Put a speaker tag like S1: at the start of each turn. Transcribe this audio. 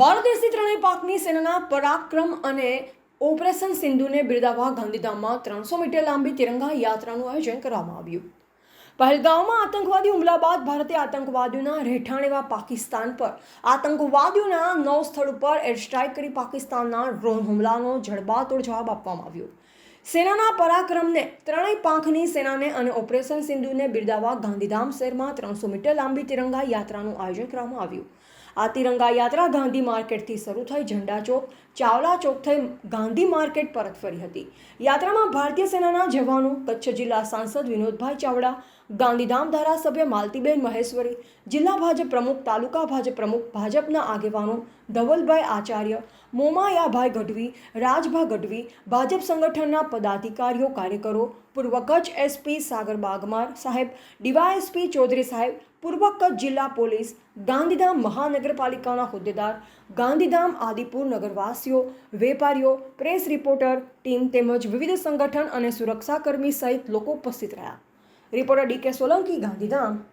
S1: ભારતદેશી ત્રણેય પાકની સેનાના પરાક્રમ અને ઓપરેશન સિંધુને બિરદાવવા ગાંધીધામમાં ત્રણસો મીટર લાંબી તિરંગા યાત્રાનું આયોજન કરવામાં આવ્યું. પહેલગામમાં આતંકવાદી હુમલા બાદ ભારતે આતંકવાદીઓના રહેઠાણ એવા પાકિસ્તાન પર, આતંકવાદીઓના નવ સ્થળ ઉપર એર સ્ટ્રાઇક કરી પાકિસ્તાનના ડ્રોન હુમલાનો જડબાતોડ જવાબ આપવામાં આવ્યો. સેનાના પરાક્રમને, ત્રણેય પાંખની સેનાને અને ઓપરેશન સિંધુને બિરદાવવા ગાંધીધામ શહેરમાં ત્રણસો મીટર લાંબી તિરંગા યાત્રાનું આયોજન કરવામાં આવ્યું. આ તિરંગા યાત્રા ગાંધી માર્કેટથી શરૂ થઈ ઝંડા ચોક ચાવલા ચોક થઈ ગાંધી માર્કેટ પરત ફરી હતી. યાત્રામાં ભારતીય સેનાના જવાનો, કચ્છ જિલ્લા સાંસદ વિનોદભાઈ ચાવડા, ગાંધીધામ ધારાસભ્ય માલતીબેન મહેશ્વરી, જિલ્લા ભાજપ પ્રમુખ, તાલુકા ભાજપ પ્રમુખ, ભાજપના આગેવાનો ધવલભાઈ આચાર્ય, મોમાયાભાઈ ગઢવી, રાજભા ગઢવી, ભાજપ સંગઠનના પદાધિકારીઓ, કાર્યકરો, પૂર્વ કચ્છ એસપી સાગર બાગમાર સાહેબ, ડીવાયએસપી ચૌધરી સાહેબ, પૂર્વ કચ્છ જિલ્લા પોલીસ, ગાંધીધામ મહાનગરપાલિકાના હોદ્દેદાર, ગાંધીધામ આદિપુર નગરવાસીઓ વેપારીઓ, પ્રેસ રિપોર્ટર, ટીમ તેમજ વિવિધ સંગઠન અને સુરક્ષાકર્મી સહિત લોકો ઉપસ્થિત રહ્યા. રિપોર્ટર ડી કે સોલંકી, ગાંધીધામ.